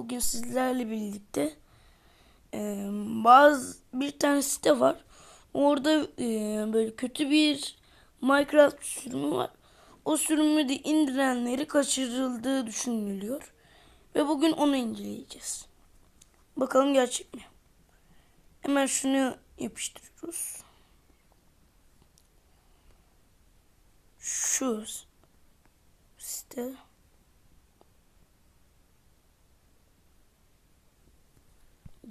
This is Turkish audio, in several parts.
Bugün sizlerle birlikte e, bazı bir tane site var. Orada e, böyle kötü bir Minecraft sürümü var. O sürümü de indirenleri kaçırıldığı düşünülüyor. Ve bugün onu inceleyeceğiz. Bakalım gerçek mi? Hemen şunu yapıştırıyoruz. Şu site.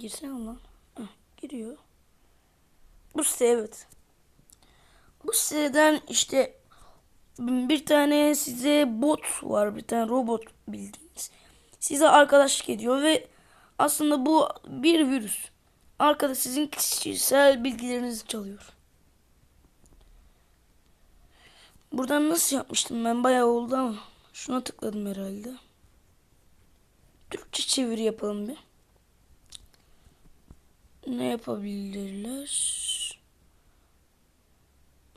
Girsene lan. Giriyor. Bu site evet. Bu siteden işte bir tane size bot var. Bir tane robot bildiğiniz. Size arkadaşlık ediyor ve aslında bu bir virüs. Arkada sizin kişisel bilgilerinizi çalıyor. Buradan nasıl yapmıştım ben bayağı oldu ama şuna tıkladım herhalde. Türkçe çeviri yapalım bir. Ne yapabilirler?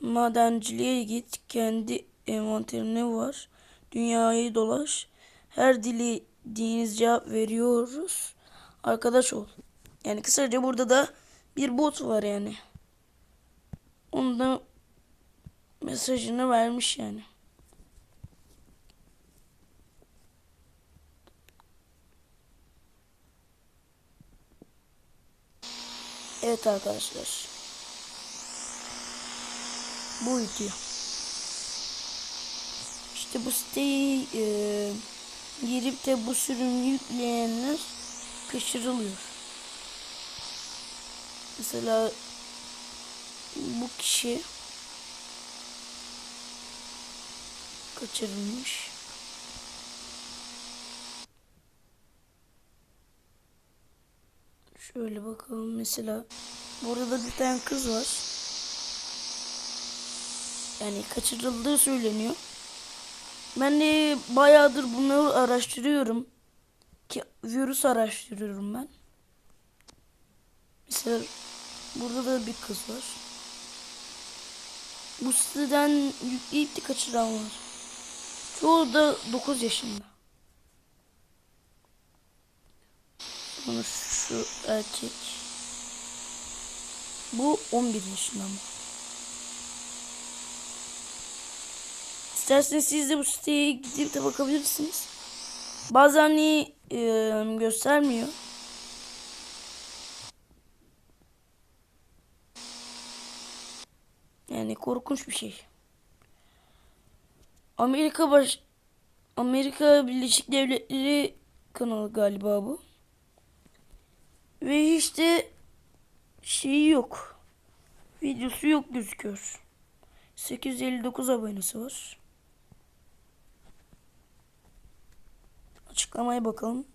Madenciliğe git. Kendi envanterine var. Dünyayı dolaş. Her dilediğiniz cevap veriyoruz. Arkadaş ol. Yani kısaca burada da bir bot var yani. Onun da mesajını vermiş yani. Evet arkadaşlar. Bu video. İşte bu siteyi e, girip de bu sürümü yükleyenler kaçırılıyor. Mesela bu kişi kaçırılmış. Şöyle bakalım mesela burada da bir tane kız var. Yani kaçırıldığı söyleniyor. Ben de bayağıdır bunları araştırıyorum. Ki virüs araştırıyorum ben. Mesela burada da bir kız var. Bu siteden yükleyip de kaçıran var. Çoğu da 9 yaşında. Sonra şu erkek. Bu 11 yaşında ama. İsterseniz siz de bu siteye gidip de bakabilirsiniz. Bazen e, göstermiyor. Yani korkunç bir şey. Amerika baş Amerika Birleşik Devletleri kanalı galiba bu. Ve işte şeyi yok. Videosu yok gözüküyor. 859 abonesi var. Açıklamaya bakalım.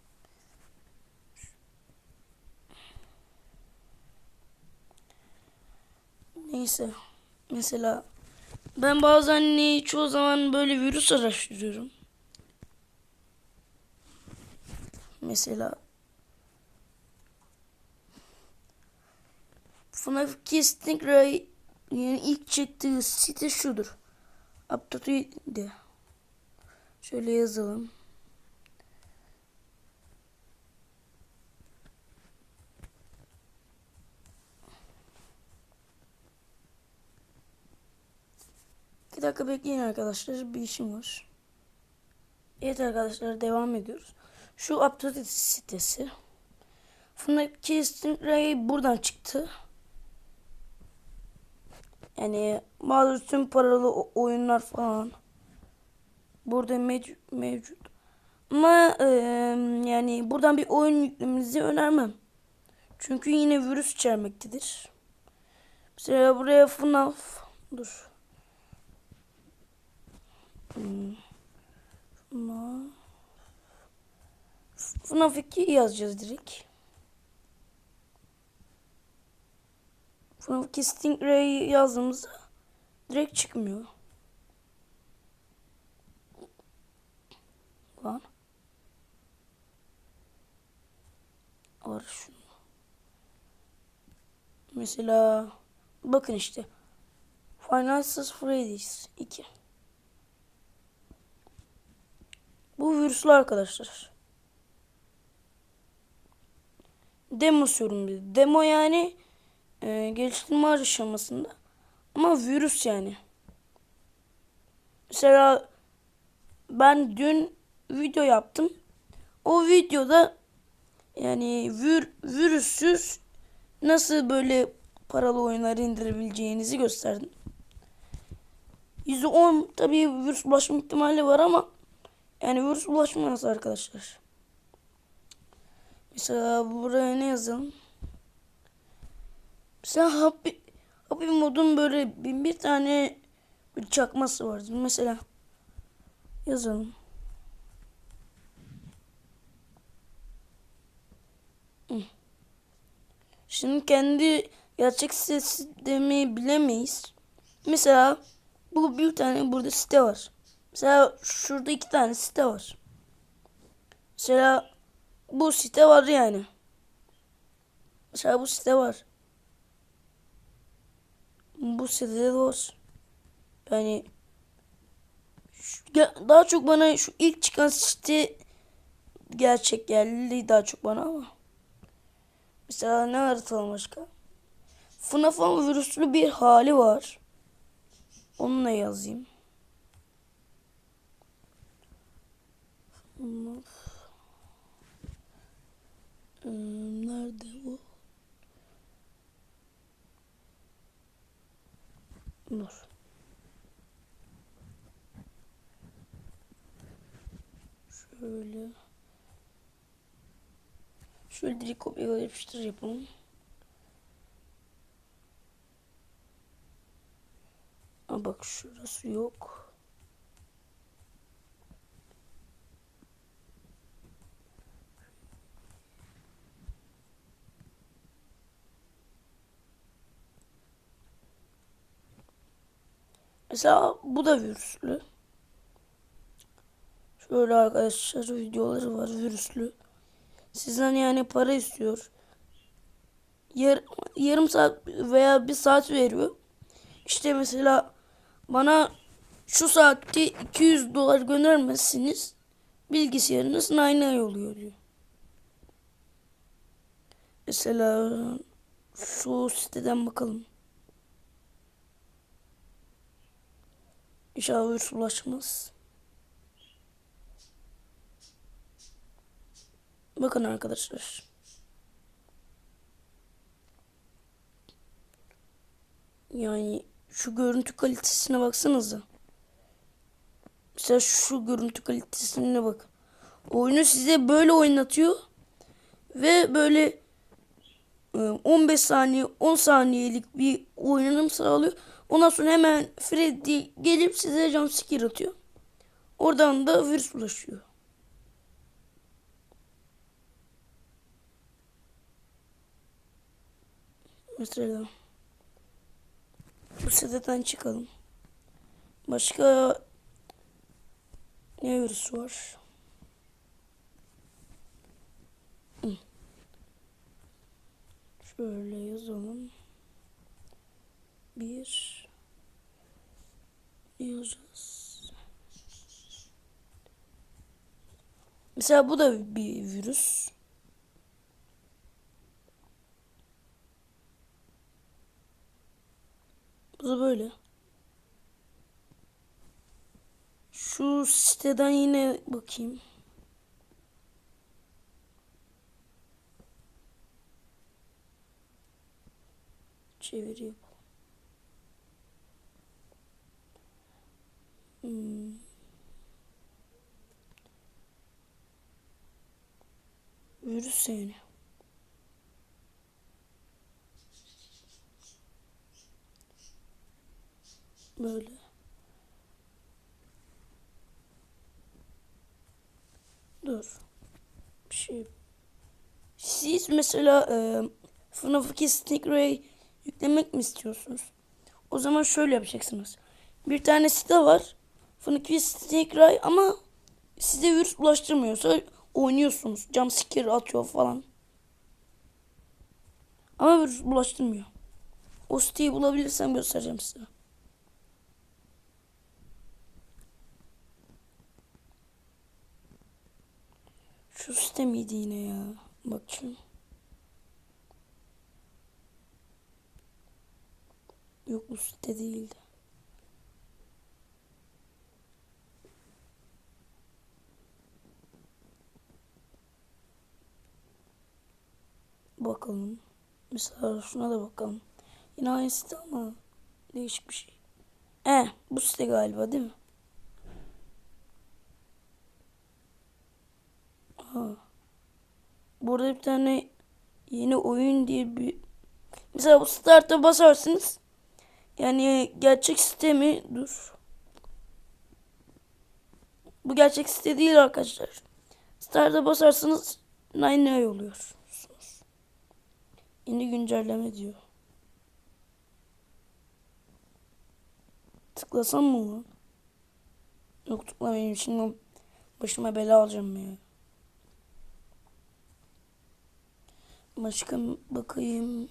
Neyse. Mesela ben bazen ne çoğu zaman böyle virüs araştırıyorum. Mesela FNAF 2 Stingray yani ilk çıktığı site şudur. Update'de. Şöyle yazalım. İki dakika bekleyin arkadaşlar. Bir işim var. Evet arkadaşlar devam ediyoruz. Şu update sitesi. 2 Stingray buradan çıktı. Yani bazı tüm paralı oyunlar falan burada mevcut. mevcut. Ama e, yani buradan bir oyun yüklemenizi önermem. Çünkü yine virüs içermektedir. Mesela buraya FNAF dur. Hmm. FNAF FNAF 2 yazacağız direkt. 2 Stingray yazdığımızda direkt çıkmıyor. Lan. Var şunu. Mesela bakın işte. Final Freddy's 2. Bu virüslü arkadaşlar. demo sürüm demo yani e, geliştirme aşamasında ama virüs yani. Mesela ben dün video yaptım. O videoda yani vir, virüssüz nasıl böyle paralı oyunları indirebileceğinizi gösterdim. %10 tabii virüs bulaşma ihtimali var ama yani virüs bulaşmaz arkadaşlar. Mesela buraya ne yazalım? Mesela Happy, Happy modun böyle bin bir tane bir çakması var. Mesela yazalım. Şimdi kendi gerçek sistemi bilemeyiz. Mesela bu bir tane burada site var. Mesela şurada iki tane site var. Mesela bu site var yani. Mesela bu site var. Bu var. Yani şu, daha çok bana şu ilk çıkan site gerçek geldi daha çok bana ama. Mesela ne haritalım başka? FNAF'ın virüslü bir hali var. Onunla yazayım. FNAF. Ee, nerede bu? Dur. Şöyle. Şöyle direkt kopyala yapıştır yapalım. Aa bak şurası yok. Mesela bu da virüslü. Şöyle arkadaşlar videoları var virüslü. Sizden yani para istiyor. Yar, yarım saat veya bir saat veriyor. İşte mesela bana şu saatte 200 dolar göndermezsiniz bilgisayarınız aynı ay oluyor diyor. Mesela şu siteden bakalım. İnşallah virüs. Bakın arkadaşlar. Yani şu görüntü kalitesine baksanıza. Mesela şu görüntü kalitesine bak. Oyunu size böyle oynatıyor. Ve böyle 15 e, saniye 10 saniyelik bir oynanım sağlıyor. Ondan sonra hemen Freddy gelip size jumpscare atıyor. Oradan da virüs ulaşıyor. Mesela bu siteden çıkalım. Başka ne virüs var? Şöyle yazalım. Bir yazacağız. Mesela bu da bir virüs. Bu da böyle. Şu siteden yine bakayım. Çeviri yapalım. Hmm. Virüs yani. Böyle. Dur. Bir şey. Siz mesela e, FNAF 2 Stingray yüklemek mi istiyorsunuz? O zaman şöyle yapacaksınız. Bir tane site var. 2 Stingray ama size virüs bulaştırmıyorsa oynuyorsunuz. Jumpscare atıyor falan. Ama virüs bulaştırmıyor. O siteyi bulabilirsem göstereceğim size. Şu site miydi yine ya? Bakayım. Yok bu site değildi. Bakalım. Mesela şuna da bakalım. Yine aynı site ama değişik bir şey. Eh bu site galiba değil mi? Ha. Burada bir tane yeni oyun diye bir mesela bu start'a basarsınız. Yani gerçek site mi? Dur. Bu gerçek site değil arkadaşlar. Start'a basarsınız Nine oluyorsunuz. Yeni güncelleme diyor. Tıklasam mı lan? Yok tıklamayayım şimdi başıma bela alacağım ya. Başka bakayım.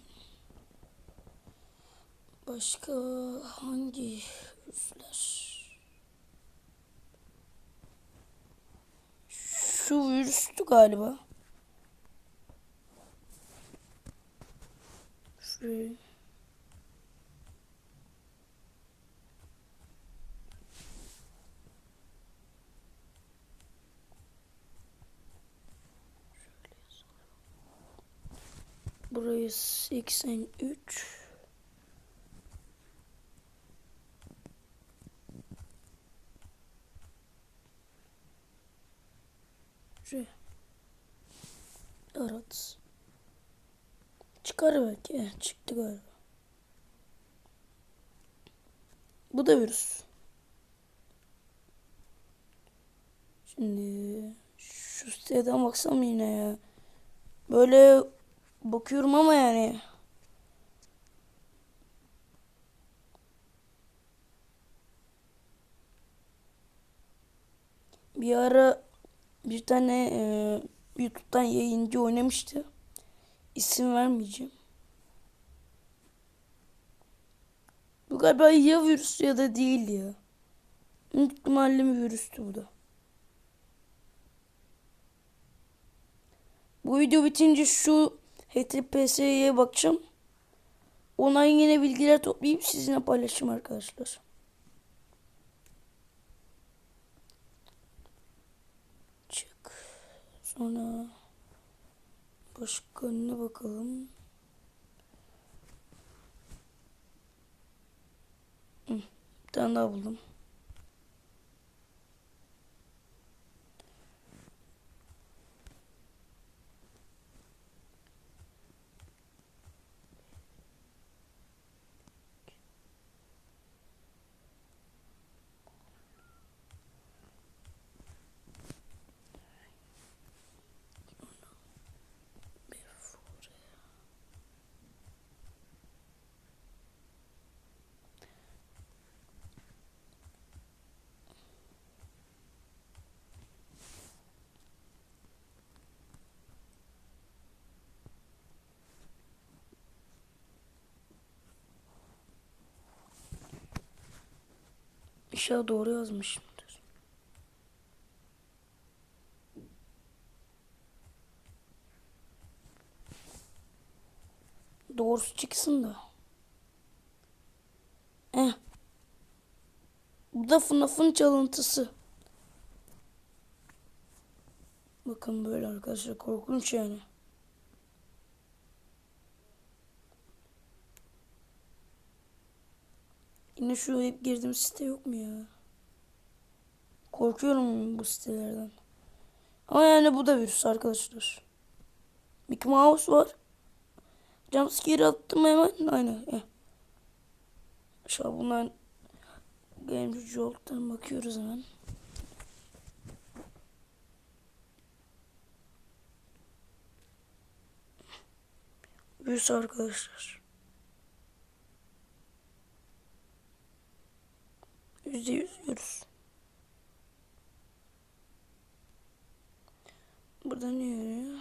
Başka hangi virüsler? Şu virüstü galiba. Şu. Burayı 83. Şu. Arat. Çıkar belki. Eh, çıktı galiba. Bu da virüs. Şimdi şu siteden baksam yine ya. Böyle bakıyorum ama yani. Bir ara bir tane e, YouTube'dan yayıncı oynamıştı. İsim vermeyeceğim. Bu galiba ya virüs ya da değil ya. Büyük bir virüstü bu da. Bu video bitince şu HTTPS'ye bakacağım. Ondan yine bilgiler toplayıp sizinle paylaşacağım arkadaşlar. Sonra başka ne bakalım. Bir tane daha buldum. İnşallah doğru yazmışımdır. Doğrusu çıksın da. Eh. Bu da FNAF'ın çalıntısı. Bakın böyle arkadaşlar korkunç yani. Yine şu hep girdiğim site yok mu ya? Korkuyorum bu sitelerden. Ama yani bu da virüs arkadaşlar. Mickey Mouse var. Jumpscare attım hemen. Aynen. Eh. An bundan Game Jolt'tan bakıyoruz hemen. Virüs arkadaşlar. Yüzde yüz virüs. Burada ne yarıyor?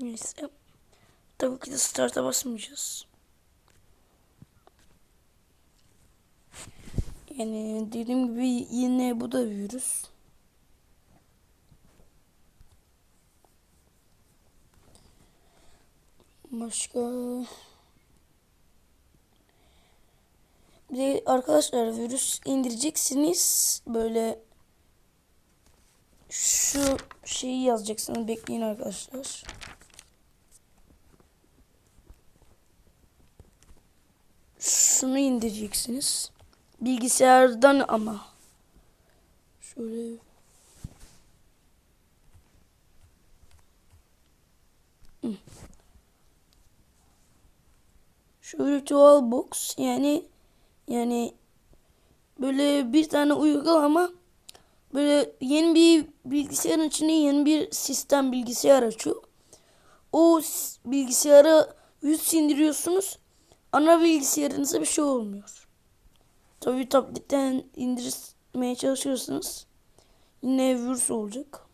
Neyse. Tabii ki de start'a basmayacağız. Yani dediğim gibi yine bu da virüs. Başka... Bir arkadaşlar virüs indireceksiniz. Böyle şu şeyi yazacaksınız. Bekleyin arkadaşlar. Şunu indireceksiniz. Bilgisayardan ama. Şöyle. Şu virtual box yani yani böyle bir tane uygulama böyle yeni bir bilgisayarın içine yeni bir sistem bilgisayar açıyor. O bilgisayara virüs indiriyorsunuz. Ana bilgisayarınıza bir şey olmuyor. Tabii tabletten indirmeye çalışıyorsunuz. Yine virüs olacak.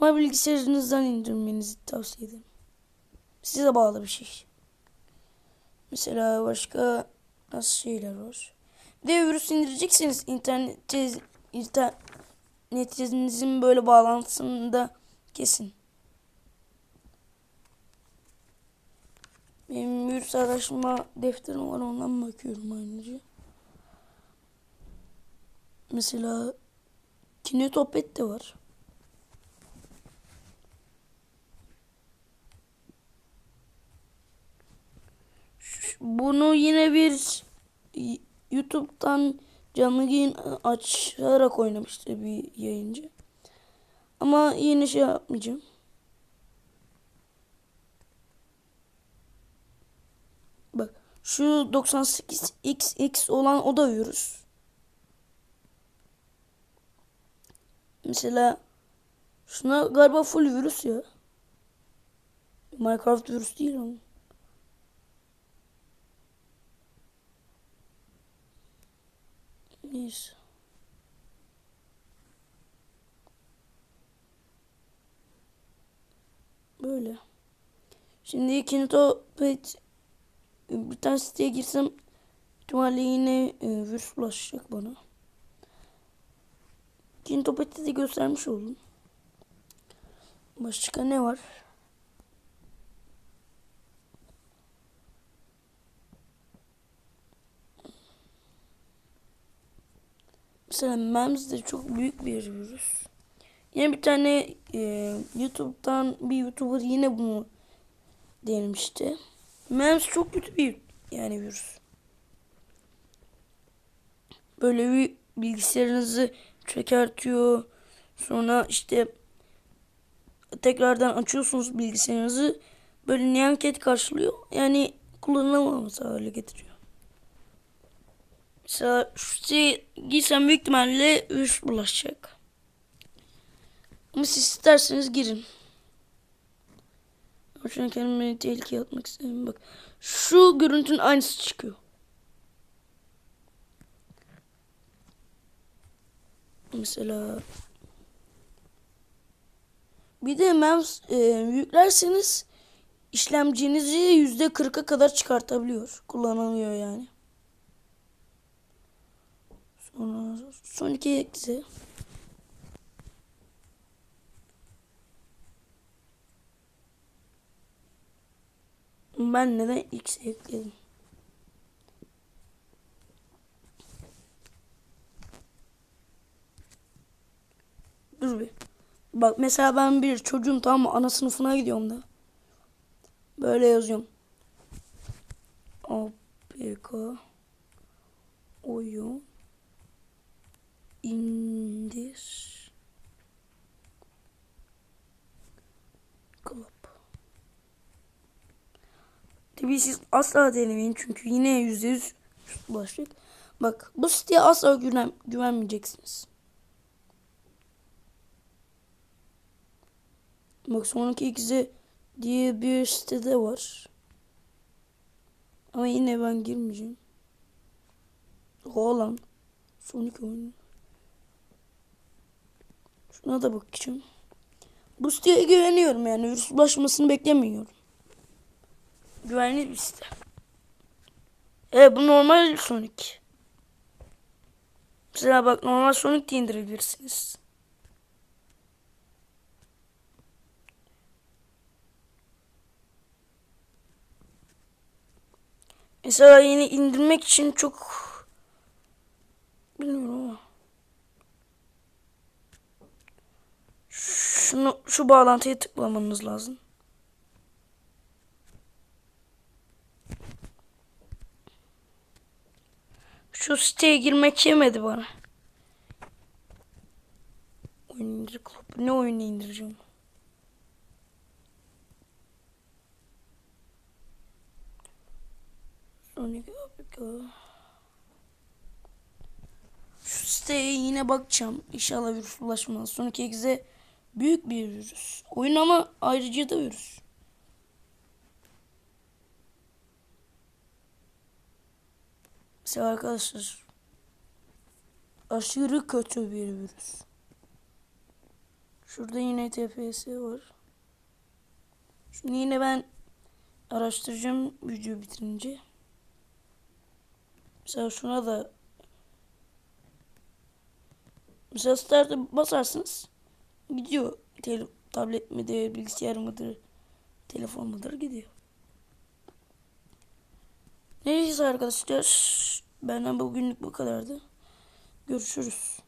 Ama bilgisayarınızdan indirmenizi tavsiye ederim. Size bağlı bir şey. Mesela başka nasıl şeyler var. Bir de virüs indireceksiniz. İnternet, internetinizin böyle bağlantısında kesin. Benim virüs araştırma defterim var ondan bakıyorum ayrıca. Mesela Kinetopet de var. Bunu yine bir YouTube'dan canlı yayın açarak oynamıştı bir yayıncı. Ama yine şey yapmayacağım. Bak şu 98XX olan o da virüs. Mesela şuna galiba full virüs ya. Minecraft virüs değil ama. Neyse. Böyle. Şimdi ikinci pet bir tane siteye girsem ihtimalle yine e, virüs ulaşacak bana. İkinci topeti de göstermiş oldum. Başka ne var? Mesela Mems de çok büyük bir virüs. Yine bir tane e, YouTube'dan bir YouTuber yine bunu denemişti. Mems çok kötü bir yani virüs. Böyle bir bilgisayarınızı çökertiyor. Sonra işte tekrardan açıyorsunuz bilgisayarınızı. Böyle nyanket karşılıyor. Yani kullanılamaz hale getiriyor. Mesela şu şey giysem büyük ihtimalle virüs bulaşacak. Ama siz isterseniz girin. Şu an kendimi tehlikeye atmak istemiyorum. Bak. Şu görüntünün aynısı çıkıyor. Mesela bir de MEMS e, yüklerseniz işlemcinizi yüzde kırka kadar çıkartabiliyor. Kullanılıyor yani. Sonra son iki eksi. Ben neden x ekledim? Dur bir. Bak mesela ben bir çocuğum tamam mı? Ana sınıfına gidiyorum da. Böyle yazıyorum. APK oyun indir Club. Tabii siz asla denemeyin çünkü yine yüzde yüz bulaşacak. Bak bu siteye asla güven, güvenmeyeceksiniz. Bak sonraki ikisi diye bir sitede var. Ama yine ben girmeyeceğim. Olan. Sonic oyunu. Şuna da bakacağım. Bustia'ya güveniyorum yani. Virüs bulaşmasını beklemiyorum. Güvenli bir site. E bu normal Sonic. Mesela bak normal Sonic de indirebilirsiniz. Mesela yeni indirmek için çok şunu şu bağlantıya tıklamanız lazım. Şu siteye girmek yemedi bana. Oyun indir. Ne oyunu indireceğim? Şu siteye yine bakacağım. İnşallah virüs ulaşmaz. Sonic X'e büyük bir virüs. Oyun ama ayrıca da virüs. Mesela arkadaşlar aşırı kötü bir virüs. Şurada yine TPS var. Şimdi yine ben araştıracağım video bitirince. Mesela şuna da mesela start'a basarsınız gidiyor. Tele, tablet midir, bilgisayar mıdır, telefon mudur gidiyor. Neyse arkadaşlar benden bugünlük bu kadardı. Görüşürüz.